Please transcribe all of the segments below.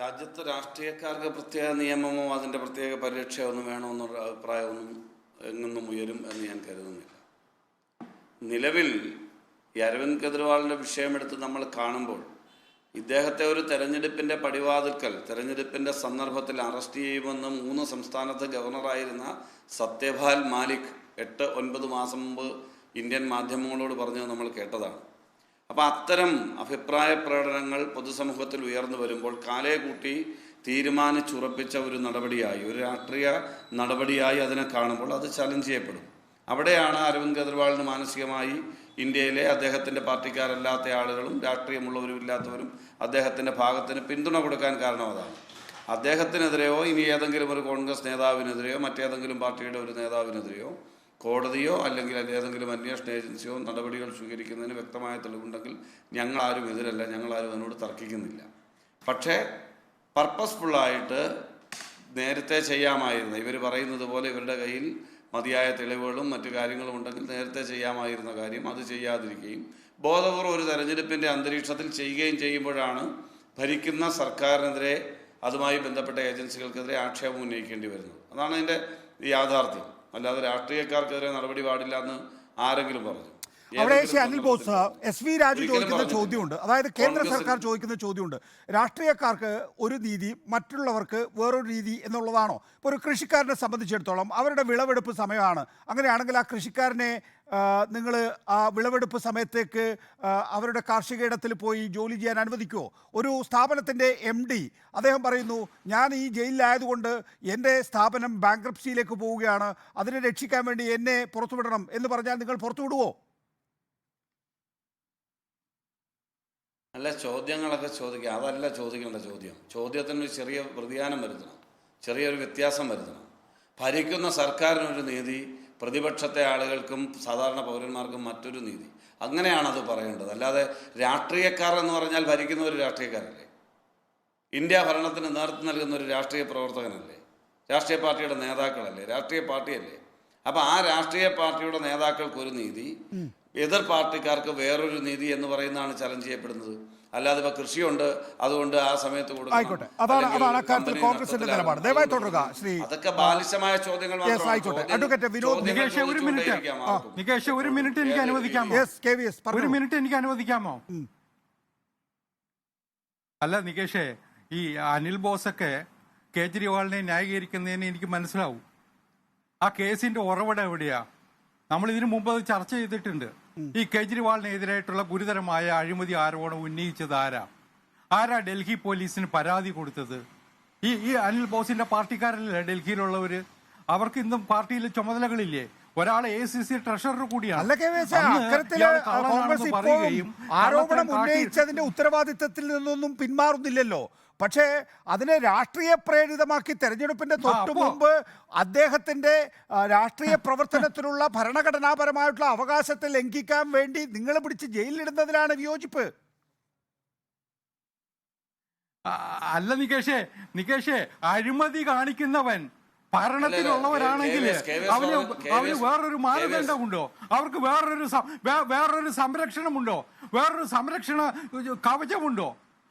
രാജ്യത്ത് രാഷ്ട്രീയക്കാർക്ക് പ്രത്യേക നിയമമോ അതിന്റെ പ്രത്യേക പരിരക്ഷയോ ഒന്നും വേണമെന്നുള്ള അഭിപ്രായമൊന്നും എങ്ങൊന്നും ഉയരും എന്ന് ഞാൻ കരുതുന്നില്ല. നിലവിൽ ഈ അരവിന്ദ് കെജ്രിവാളിന്റെ വിഷയമെടുത്ത് നമ്മൾ കാണുമ്പോൾ ഇദ്ദേഹത്തെ ഒരു തെരഞ്ഞെടുപ്പിന്റെ പടിവാതിൽക്കൽ തെരഞ്ഞെടുപ്പിന്റെ സന്ദർഭത്തിൽ അറസ്റ്റ് ചെയ്യുമെന്ന് മൂന്ന് സംസ്ഥാനത്ത് ഗവർണറായിരുന്ന സത്യപാൽ മാലിക് എട്ട് ഒൻപത് മാസം മുമ്പ് ഇന്ത്യൻ മാധ്യമങ്ങളോട് പറഞ്ഞത് നമ്മൾ കേട്ടതാണ്. അപ്പോൾ അത്തരം അഭിപ്രായ പ്രകടനങ്ങൾ പൊതുസമൂഹത്തിൽ ഉയർന്നു വരുമ്പോൾ കാലേ കൂട്ടി തീരുമാനിച്ചുറപ്പിച്ച ഒരു നടപടിയായി ഒരു രാഷ്ട്രീയ നടപടിയായി അതിനെ കാണുമ്പോൾ അത് ചലഞ്ച് ചെയ്യപ്പെടും. അവിടെയാണ് അരവിന്ദ് കെജ്രിവാളിന് മാനസികമായി ഇന്ത്യയിലെ അദ്ദേഹത്തിന്റെ പാർട്ടിക്കാരല്ലാത്ത ആളുകളും രാഷ്ട്രീയമുള്ളവരും ഇല്ലാത്തവരും അദ്ദേഹത്തിന്റെ ഭാഗത്തിന് പിന്തുണ കൊടുക്കാൻ കാരണം അതാണ്. അദ്ദേഹത്തിനെതിരെയോ ഇനി ഏതെങ്കിലും ഒരു കോൺഗ്രസ് നേതാവിനെതിരെയോ മറ്റേതെങ്കിലും പാർട്ടിയുടെ ഒരു നേതാവിനെതിരെയോ കോടതിയോ അല്ലെങ്കിൽ ഏതെങ്കിലും അന്വേഷണ ഏജൻസിയോ നടപടികൾ സ്വീകരിക്കുന്നതിന് വ്യക്തമായ തെളിവുണ്ടെങ്കിൽ ഞങ്ങളാരും എതിരല്ല ഞങ്ങളാരും അതിനോട് തർക്കിക്കുന്നില്ല. പക്ഷേ പർപ്പസ്ഫുള്ളായിട്ട് നേരത്തെ ചെയ്യാമായിരുന്ന. ഇവർ പറയുന്നത് പോലെ ഇവരുടെ കയ്യിൽ മതിയായ തെളിവുകളും മറ്റു കാര്യങ്ങളും ഉണ്ടെങ്കിൽ നേരത്തെ ചെയ്യാമായിരുന്ന കാര്യം അത് ചെയ്യാതിരിക്കുകയും ബോധപൂർവം ഒരു തെരഞ്ഞെടുപ്പിന്റെ അന്തരീക്ഷത്തിൽ ചെയ്യുകയും ചെയ്യുമ്പോഴാണ് ഭരിക്കുന്ന സർക്കാരിനെതിരെ അതുമായി ബന്ധപ്പെട്ട ഏജൻസികൾക്കെതിരെ ആക്ഷേപം ഉന്നയിക്കേണ്ടി വരുന്നത്. അതാണ് അതിന്റെ യാഥാർത്ഥ്യം. അല്ലാതെ രാഷ്ട്രീയക്കാർക്കെതിരെ നടപടി പാടില്ല എന്ന് ആരെങ്കിലും പറഞ്ഞു. അവിടെ ശ്രീ അനിൽ ബോസ് എസ് വി രാജു ചോദിക്കുന്ന ചോദ്യമുണ്ട്. അതായത് കേന്ദ്ര സർക്കാർ ചോദിക്കുന്ന ചോദ്യമുണ്ട്. രാഷ്ട്രീയക്കാർക്ക് ഒരു രീതി മറ്റുള്ളവർക്ക് വേറൊരു രീതി എന്നുള്ളതാണോ? ഇപ്പോൾ ഒരു കൃഷിക്കാരനെ സംബന്ധിച്ചിടത്തോളം അവരുടെ വിളവെടുപ്പ് സമയമാണ്. അങ്ങനെയാണെങ്കിൽ ആ കൃഷിക്കാരനെ നിങ്ങൾ ആ വിളവെടുപ്പ് സമയത്തേക്ക് അവരുടെ കാർഷിക ഇടത്തിൽ പോയി ജോലി ചെയ്യാൻ അനുവദിക്കുമോ ഒരു സ്ഥാപനത്തിന്റെ എം ഡി അദ്ദേഹം പറയുന്നു ഞാൻ ഈ ജയിലിലായതുകൊണ്ട് എന്റെ സ്ഥാപനം ബാങ്ക്രപ്സിയിലേക്ക് പോവുകയാണ്. അതിനെ രക്ഷിക്കാൻ വേണ്ടി എന്നെ പുറത്തുവിടണം. എന്ന് പറഞ്ഞാൽ നിങ്ങൾ പുറത്തുവിടുവോ? അല്ല ചോദ്യങ്ങളൊക്കെ ചോദിക്കുക. അതല്ല ചോദിക്കേണ്ട ചോദ്യം. ചോദ്യത്തിന് ഒരു ചെറിയ വ്യതിയാനം വരുത്തണം. ചെറിയൊരു വ്യത്യാസം വരുത്തണം. ഭരിക്കുന്ന സർക്കാരിനൊരു നീതി പ്രതിപക്ഷത്തെ ആളുകൾക്കും സാധാരണ പൗരന്മാർക്കും മറ്റൊരു നീതി. അങ്ങനെയാണ് അത് പറയേണ്ടത്. അല്ലാതെ രാഷ്ട്രീയക്കാർ എന്ന് പറഞ്ഞാൽ ഭരിക്കുന്ന ഒരു രാഷ്ട്രീയക്കാരല്ലേ? ഇന്ത്യ ഭരണത്തിന് നേതൃത്വം നൽകുന്ന ഒരു രാഷ്ട്രീയ പ്രവർത്തകനല്ലേ? രാഷ്ട്രീയ പാർട്ടിയുടെ നേതാക്കളല്ലേ? രാഷ്ട്രീയ പാർട്ടിയല്ലേ? അപ്പം ആ രാഷ്ട്രീയ പാർട്ടിയുടെ നേതാക്കൾക്ക് ഒരു നീതി എതിർ പാർട്ടിക്കാർക്ക് വേറൊരു നീതി എന്ന് പറയുന്നതാണ് ചലഞ്ച് ചെയ്യപ്പെടുന്നത്. അല്ലാതെ ഇപ്പൊ കൃഷിയുണ്ട് അതുകൊണ്ട് ആ സമയത്ത് അതൊക്കെ ബാലിശമായ ചോദ്യങ്ങൾ നികേഷ് ഒരു മിനിറ്റ്. ചോദിച്ചുകൊണ്ടേയിരിക്കാം ഒരു മിനിറ്റ് എനിക്ക് അനുവദിക്കാമോ? ഒരു മിനിറ്റ് എനിക്ക് അനുവദിക്കാമോ? അല്ല നികേഷേ ഈ അനിൽ ബോസൊക്കെ കേജ്രിവാളിനെ ന്യായീകരിക്കുന്നതിന് എനിക്ക് മനസ്സിലാവും. ആ കേസിന്റെ ഉറവിടം എവിടെയാ? നമ്മൾ ഇതിനു മുമ്പ് അത് ചർച്ച ചെയ്തിട്ടുണ്ട്. ഈ കേജ്രിവാളിനെതിരായിട്ടുള്ള ഗുരുതരമായ അഴിമതി ആരോപണം ഉന്നയിച്ചത് ആരാ? ആരാ ഡൽഹി പോലീസിന് പരാതി കൊടുത്തത്? ഈ ഈ അനിൽ ബോസിന്റെ പാർട്ടിക്കാരല്ലേ ഡൽഹിയിലുള്ളവര്? അവർക്ക് ഇന്നും പാർട്ടിയിൽ ചുമതലകളില്ലേ? ഒരാൾ എ സി സി ട്രഷറർ കൂടിയാണ്. കോൺഗ്രസ് ആരോപണം ഉന്നയിച്ചതിന്റെ ഉത്തരവാദിത്തത്തിൽ നിന്നൊന്നും പിന്മാറുന്നില്ലല്ലോ. പക്ഷേ അതിനെ രാഷ്ട്രീയ പ്രേരിതമാക്കി തെരഞ്ഞെടുപ്പിന്റെ തൊട്ടു മുമ്പ് അദ്ദേഹത്തിന്റെ രാഷ്ട്രീയ പ്രവർത്തനത്തിനുള്ള ഭരണഘടനാപരമായിട്ടുള്ള അവകാശത്തെ ലംഘിക്കാൻ വേണ്ടി നിങ്ങൾ പിടിച്ച് ജയിലിലിടുന്നതിലാണ് വിയോജിപ്പ്. അല്ല നികേഷേ നികേഷേ അഴിമതി കാണിക്കുന്നവൻ ഭരണത്തിലുള്ളവരാണെങ്കിൽ അവന് അവന് വേറൊരു മാനദണ്ഡമുണ്ടോ? അവർക്ക് വേറൊരു വേറൊരു സംരക്ഷണമുണ്ടോ? വേറൊരു സംരക്ഷണ കവചമുണ്ടോ?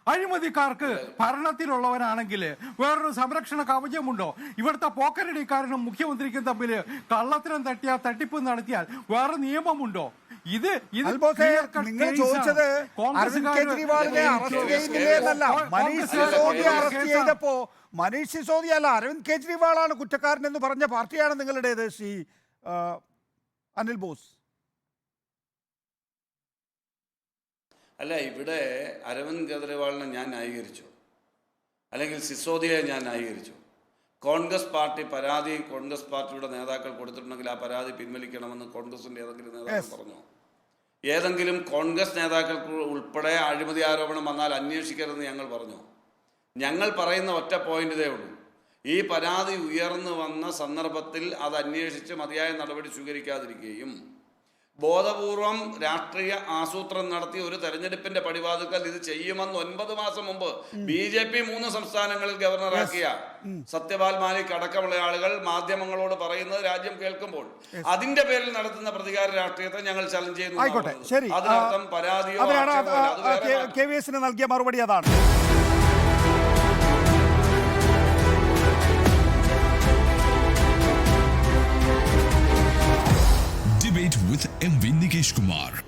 അഴിമതിക്കാർക്ക് ഭരണത്തിലുള്ളവരാണെങ്കിൽ വേറൊരു സംരക്ഷണ കവചമുണ്ടോ? ഇവിടുത്തെ പോക്കരടിക്കാരനും മുഖ്യമന്ത്രിക്കും തമ്മിൽ കള്ളത്തിനും തട്ടിയാൽ തട്ടിപ്പ് നടത്തിയാൽ വേറെ നിയമമുണ്ടോ? ഇത് നിങ്ങൾ ചോദിച്ചത് അരവിന്ദ് കെജ്രിവാളിനെ അറസ്റ്റ് കെ- എന്നല്ല മനീഷ് സിസോദിയെ അറസ്റ്റ് ചെയ്തപ്പോ മനീഷ് സിസോദിയ അല്ല അരവിന്ദ് കെജ്രിവാളാണ് കുറ്റക്കാരൻ എന്ന് പറഞ്ഞ പാർട്ടിയാണ് നിങ്ങളുടേത് ശ്രീ അനിൽ ബോസ്. അല്ല ഇവിടെ അരവിന്ദ് കെജ്രിവാളിനെ ഞാൻ ന്യായീകരിച്ചു. അല്ലെങ്കിൽ സിസോദിയെ ഞാൻ ന്യായീകരിച്ചു. കോൺഗ്രസ് പാർട്ടി പരാതി കോൺഗ്രസ് പാർട്ടിയുടെ നേതാക്കൾ കൊടുത്തിട്ടുണ്ടെങ്കിൽ ആ പരാതി പിൻവലിക്കണമെന്ന് കോൺഗ്രസിന്റെ ഏതെങ്കിലും നേതാക്കൾ പറഞ്ഞു? ഏതെങ്കിലും കോൺഗ്രസ് നേതാക്കൾക്ക് ഉൾപ്പെടെ അഴിമതി ആരോപണം വന്നാൽ അന്വേഷിക്കരുതെന്ന് ഞങ്ങൾ പറഞ്ഞു? ഞങ്ങൾ പറയുന്ന ഒറ്റ പോയിന്റ് ഇതേ ഉള്ളൂ. ഈ പരാതി ഉയർന്നു വന്ന സന്ദർഭത്തിൽ അത് അന്വേഷിച്ച് മതിയായ നടപടി സ്വീകരിക്കാതിരിക്കുകയും ബോധപൂർവം രാഷ്ട്രീയ ആസൂത്രണം നടത്തി ഒരു തെരഞ്ഞെടുപ്പിന്റെ പടിവാതുക്കൽ ഇത് ചെയ്യുമെന്ന് ഒൻപത് മാസം മുമ്പ് ബി ജെ പി മൂന്ന് സംസ്ഥാനങ്ങളിൽ ഗവർണറാക്കിയ സത്യപാൽ മാലിക് അടക്കമുള്ള ആളുകൾ മാധ്യമങ്ങളോട് പറയുന്നത് രാജ്യം കേൾക്കുമ്പോൾ അതിന്റെ പേരിൽ നടത്തുന്ന പ്രതികാര രാഷ്ട്രീയത്തെ ഞങ്ങൾ ചലഞ്ച് ചെയ്യുന്നു അതിനർത്ഥം പരാതിയോ നൽകിയ മറുപടി അതാണ്. Kishkumar.